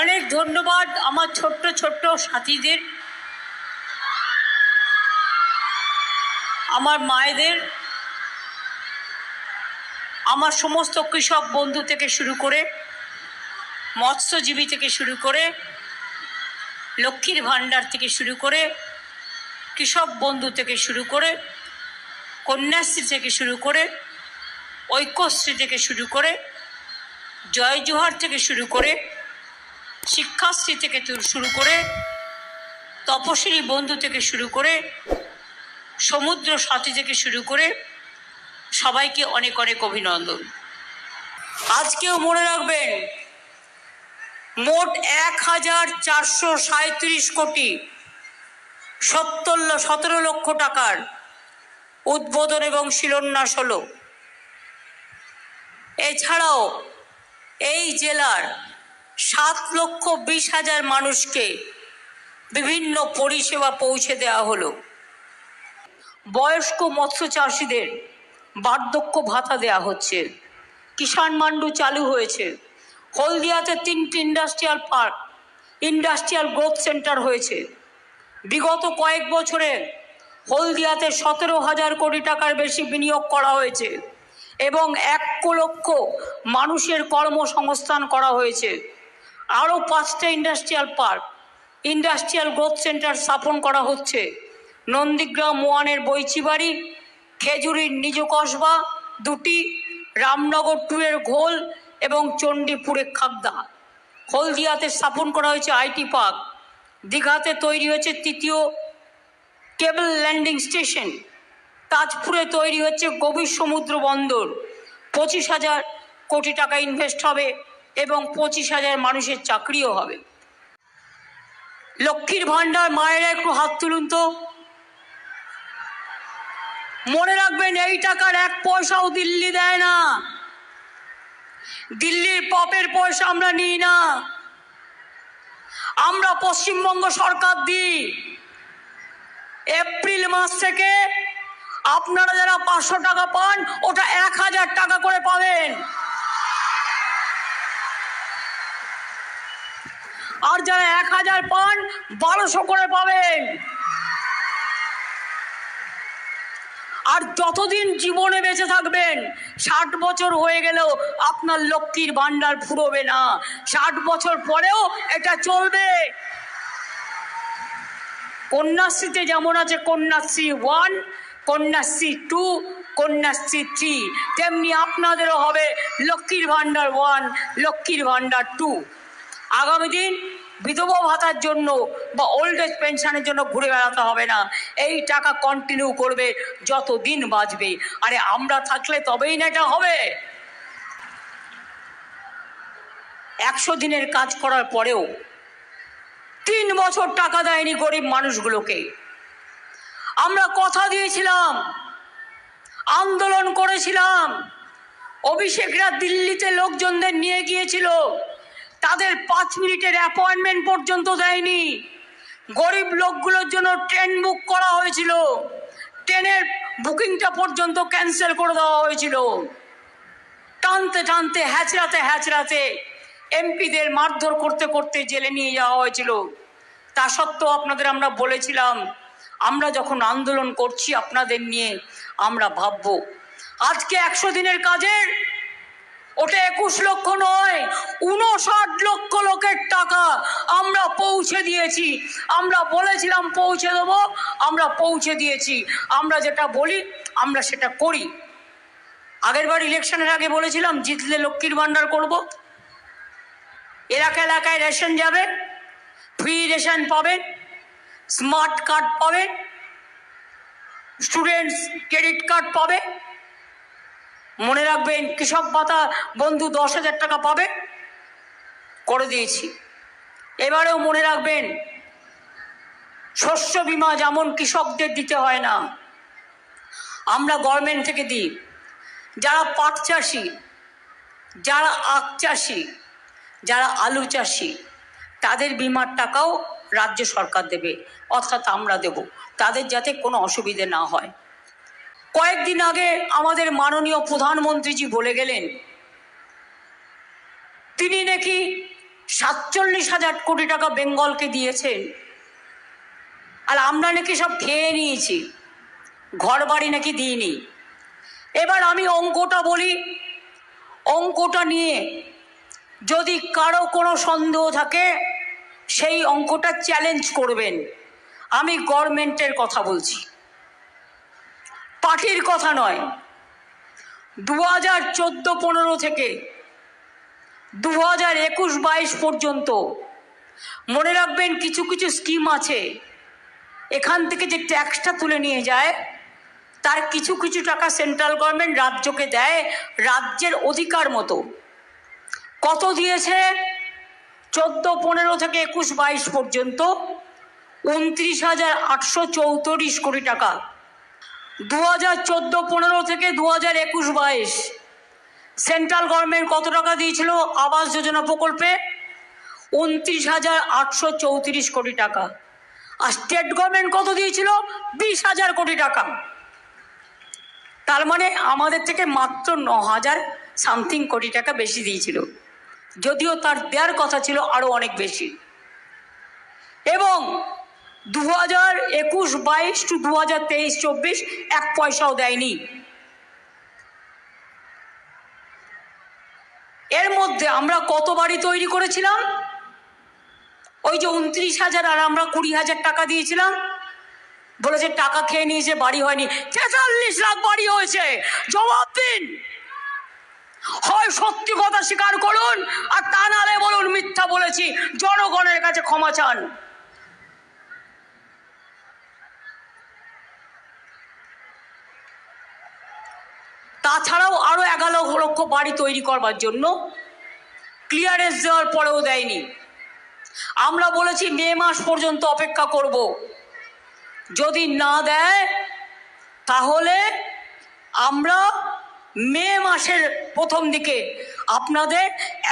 অনেক ধন্যবাদ আমার ছোট্ট ছোট্ট সাথীদের, আমার মায়েদের, আমার সমস্ত কৃষক বন্ধু থেকে শুরু করে, মৎস্যজীবী থেকে শুরু করে, লক্ষ্মীর ভাণ্ডার থেকে শুরু করে, কৃষক বন্ধু থেকে শুরু করে, কন্যাশ্রী থেকে শুরু করে, ঐক্যশ্রী থেকে শুরু করে জয় জোহার থেকে শুরু করে শিক্ষাশ্রী থেকে শুরু করে তপশিলি বন্ধু থেকে শুরু করে সমুদ্র সাথী থেকে শুরু করে সবাইকে অনেক অনেক অভিনন্দন। আজকেও মনে রাখবেন, মোট এক হাজার চারশো সাঁত্রিশ কোটি সত্তর সতেরো লক্ষ টাকার উদ্বোধন এবং শিলান্যাস হলো। এছাড়াও এই জেলার সাত লক্ষ বিশ হাজার মানুষকে বিভিন্ন পরিষেবা পৌঁছে দেওয়া হলো। বয়স্ক মৎস্য চাষিদের বার্ধক্য ভাতা দেওয়া হচ্ছে। কিষাণ মান্ডু চালু হয়েছে। হলদিয়াতে তিনটি industrial park, industrial growth centre হয়েছে। বিগত কয়েক বছরে হলদিয়াতে সতেরো হাজার কোটি টাকার বেশি বিনিয়োগ করা হয়েছে এবং এক লক্ষ মানুষের কর্মসংস্থান করা হয়েছে। আরও পাঁচটা industrial park, industrial growth centre স্থাপন করা হচ্ছে। নন্দীগ্রাম ওয়ানের বৈচিবাড়ি, খেজুরির নিজ কসবা দুটি, রামনগর টু এর ঘোল এবং চণ্ডীপুরের খাগদা। হলদিয়াতে স্থাপন করা হয়েছে আইটি পার্ক। দীঘাতে তৈরি হয়েছে তৃতীয় কেবল ল্যান্ডিং স্টেশন। তাজপুরে তৈরি হচ্ছে গভীর সমুদ্র বন্দর। পঁচিশ হাজার কোটি টাকা ইনভেস্ট হবে এবং পঁচিশ হাজার মানুষের চাকরিও হবে। লক্ষ্মীর ভাণ্ডার মায়েরা একটু হাত তুলুন তো। মনে রাখবেন, এই টাকার এক পয়সাও দিল্লি দেয় না। দিল্লির পপের পয়সা আমরা নিই না। আমরা পশ্চিমবঙ্গ সরকার দিই। এপ্রিল মাস থেকে আপনারা যারা পাঁচশো টাকা পান, ওটা এক হাজার টাকা করে পাবেন। আর যারা এক হাজার পান বারোশো করে পাবেন আর যতদিন জীবনে বেঁচে থাকবেন, ষাট বছর হয়ে গেলেও আপনার লক্ষ্মীর ভাণ্ডার ফুরোবে না। ষাট বছর পরেও এটা চলবে। কন্যাশ্রীতে যেমন আছে, Kanyashree one, Kanyashree two, Kanyashree three. তেমনি আপনাদেরও হবে লক্ষ্মীর ভাণ্ডার ওয়ান, লক্ষ্মীর ভাণ্ডার টু। আগামী দিন বিধবা ভাতার জন্য বা ওল্ড এজ পেনশনের জন্য ঘুরে বেড়াতে হবে না। এই টাকা কন্টিনিউ করবে যত দিন বাঁচবে। আরে আমরা থাকলে তবেই না এটা হবে। একশো দিনের কাজ করার পরেও তিন বছর টাকা দেয়নি গরিব মানুষগুলোকে। আমরা কথা দিয়েছিলাম, আন্দোলন করেছিলাম, অভিষেকরা দিল্লিতে লোকজনদের নিয়ে গিয়েছিল। তাদের পাঁচ মিনিটের অ্যাপয়েন্টমেন্ট পর্যন্ত দেয়নি। গরিব লোকগুলোর জন্য ট্রেন বুক করা হয়েছিল। ট্রেনের বুকিংটা পর্যন্ত ক্যান্সেল করে দেওয়া হয়েছিল। টানতে টানতে, হ্যাচড়াতে হ্যাচড়াতে এমপিদের মারধর করতে করতে জেলে নিয়ে যাওয়া হয়েছিল। তা সত্ত্বেও আপনাদের আমরা বলেছিলাম, আমরা যখন আন্দোলন করছি আপনাদের নিয়ে আমরা ভাববো। আজকে একশো দিনের কাজের ওটা একুশ লক্ষ নয়, উনষাট লক্ষ লোকের টাকা আমরা পৌঁছে দিয়েছি। আমরা বলেছিলাম পৌঁছে দেবো, আমরা পৌঁছে দিয়েছি। আমরা যেটা বলি, আমরা সেটা করি। আগেরবার ইলেকশনের আগে বলেছিলাম, জিতলে লক্ষ্মীর ভাণ্ডার করব। এলাকা এলাকায় রেশন যাবে, ফ্রি রেশন পাবে, স্মার্ট কার্ড পাবে, স্টুডেন্টস ক্রেডিট কার্ড পাবে। মনে রাখবেন, কৃষক ভাতা বন্ধু দশ হাজার টাকা পাবে, করে দিয়েছি। এবারেও মনে রাখবেন, শস্য বিমা যেমন কৃষকদের দিতে হয় না, আমরা গভর্নমেন্ট থেকে দিই। যারা পাট চাষি, যারা আখ চাষি, যারা আলু চাষি, তাদের বিমার টাকাও রাজ্য সরকার দেবে, অর্থাৎ আমরা দেব। তাদের যাতে কোনো অসুবিধে না হয়। কয়েকদিন আগে আমাদের মাননীয় প্রধানমন্ত্রীজি বলে গেলেন, তিনি নাকি সাতচল্লিশ হাজার কোটি টাকা বেঙ্গলকে দিয়েছেন, আর আমরা নাকি সব খেয়ে নিয়েছি ঘর বাড়ি নাকি দিইনি। এবার আমি অঙ্কটা বলি, অঙ্কটা নিয়ে যদি কারও কোনো সন্দেহ থাকে, সেই অঙ্কটা চ্যালেঞ্জ করবেন। আমি গভর্নমেন্টের কথা বলছি। পার্টির কথা নয়। দু হাজার চোদ্দ পনেরো থেকে দু হাজার একুশ বাইশ পর্যন্ত মনে রাখবেন কিছু কিছু স্কিম আছে। এখান থেকে যে ট্যাক্সটা তুলে নিয়ে যায়, তার কিছু কিছু টাকা সেন্ট্রাল গভর্নমেন্ট রাজ্যকে দেয়, রাজ্যের অধিকার মতো। কত দিয়েছে? চোদ্দ পনেরো থেকে একুশ বাইশ পর্যন্ত উনত্রিশ হাজার আটশো চৌত্রিশ কোটি টাকা। দু হাজার চোদ্দ পনেরো থেকে দু হাজার একুশ বাইশ। সেন্ট্রাল গভর্নমেন্ট কত টাকা দিয়েছিল? আবাস যোজনা প্রকল্পে উনত্রিশ হাজার আটশো চৌত্রিশ কোটি টাকা। আর স্টেট গভর্নমেন্ট কত দিয়েছিল? বিশ হাজার কোটি টাকা। তার মানে আমাদের থেকে মাত্র ন হাজার সামথিং কোটি টাকা বেশি দিয়েছিল। যদিও তার দেওয়ার কথা ছিল আরও অনেক বেশি। এবং দু হাজার একুশ বাইশ টু দু হাজার তেইশ চব্বিশ এক পয়সাও দেয়নি। এর মধ্যে আমরা কত বাড়ি তৈরি করেছিলাম? ওই যে উনত্রিশ হাজার আর আমরা কুড়ি হাজার টাকা দিয়েছিলাম। বলেছে টাকা খেয়ে নিয়েছে বাড়ি হয়নি। তেতাল্লিশ লাখ বাড়ি হয়েছে। জবাব দিন। হয় সত্যি কথা স্বীকার করুন আর তা নালে বলুন মিথ্যা বলেছি। জনগণের কাছে ক্ষমা চান। তাছাড়াও আরও এগারো লক্ষ বাড়ি তৈরি করবার জন্য ক্লিয়ারেন্স দেওয়ার পরেও দেয়নি। আমরা বলেছি মে মাস পর্যন্ত অপেক্ষা করব। যদি না দেয়, তাহলে আমরা মে মাসের প্রথম দিকে আপনাদের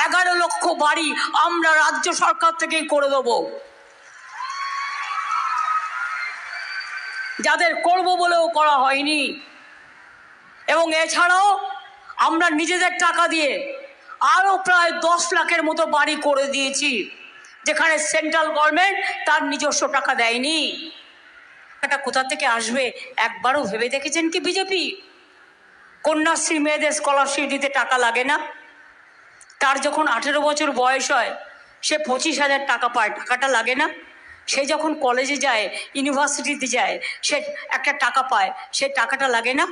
এগারো লক্ষ বাড়ি আমরা রাজ্য সরকার থেকেই করে দেব। যাদের করব বলেও করা হয়নি। এবং এছাড়াও আমরা নিজেদের টাকা দিয়ে আরও প্রায় দশ লাখের মতো বাড়ি করে দিয়েছি, যেখানে সেন্ট্রাল গভর্নমেন্ট তার নিজস্ব টাকা দেয়নি। টাকাটা কোথা থেকে আসবে একবারও ভেবে দেখেছেন কি বিজেপি? কন্যাশ্রী মেয়েদের স্কলারশিপ দিতে টাকা লাগে না। তার যখন আঠেরো বছর বয়স হয়, সে পঁচিশ হাজার টাকা পায়, টাকাটা লাগে না। সে যখন কলেজে যায় ইউনিভার্সিটিতে যায়, সে একটা টাকা পায়, সে টাকাটা লাগে না।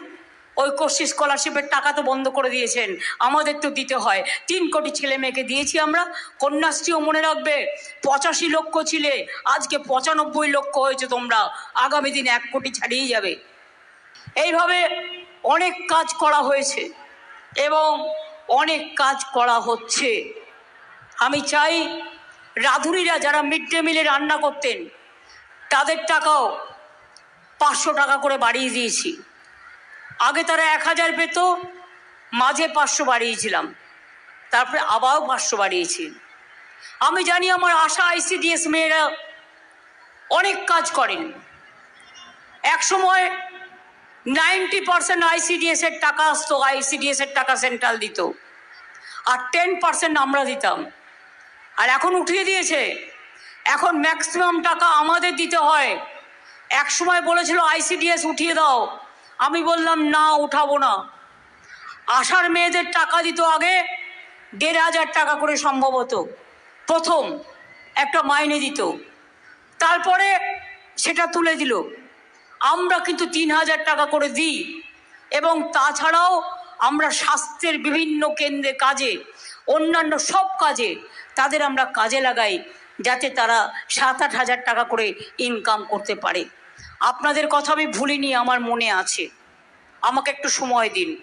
ঐক্যশ্রী স্কলারশিপের টাকা তো বন্ধ করে দিয়েছেন। আমাদের তো দিতে হয়। তিন কোটি ছেলে মেয়েকে দিয়েছি আমরা। কন্যাশ্রীও মনে রাখবে। পঁচাশি লক্ষ ছিলে। আজকে পঁচানব্বই লক্ষ হয়েছে তোমরা। আগামী দিন এক কোটি ছাড়িয়ে যাবে। এইভাবে অনেক কাজ করা হয়েছে এবং অনেক কাজ করা হচ্ছে। আমি চাই রাঁধুনিরা যারা মিড ডে মিলে রান্না করতেন, তাদের টাকাও পাঁচশো টাকা করে বাড়িয়ে দিয়েছি। আগে তারা এক হাজার পেত, মাঝে পাঁচশো বাড়িয়েছিলাম। তারপরে আবারও পাঁচশো বাড়িয়েছি। আমি জানি আমার আশা আইসিডিএস মেয়েরা অনেক কাজ করেন। এক সময় নাইনটি পার্সেন্ট আইসিডিএস এর টাকা আসতো, আইসিডিএস এর টাকা সেন্ট্রাল দিত। আর টেন পার্সেন্ট আমরা দিতাম। আর এখন উঠিয়ে দিয়েছে। এখন ম্যাক্সিমাম টাকা আমাদের দিতে হয়। এক সময় বলেছিল, আইসিডিএস উঠিয়ে দাও। আমি বললাম, না, উঠাবো না। আশার মেয়েদের টাকা দিত আগে, দেড় হাজার টাকা করে সম্ভবত প্রথম একটা মাইনে দিত। তারপরে সেটা তুলে দিল। আমরা কিন্তু তিন হাজার টাকা করে দিই এবং তাছাড়াও আমরা স্বাস্থ্যের বিভিন্ন কেন্দ্রে কাজে, অন্যান্য সব কাজে তাদের আমরা কাজে লাগাই যাতে তারা সাত আট হাজার টাকা করে ইনকাম করতে পারে। আপনাদের কথা আমি ভুলিনি আমার মনে আছে। আমাকে একটু সময় দিন।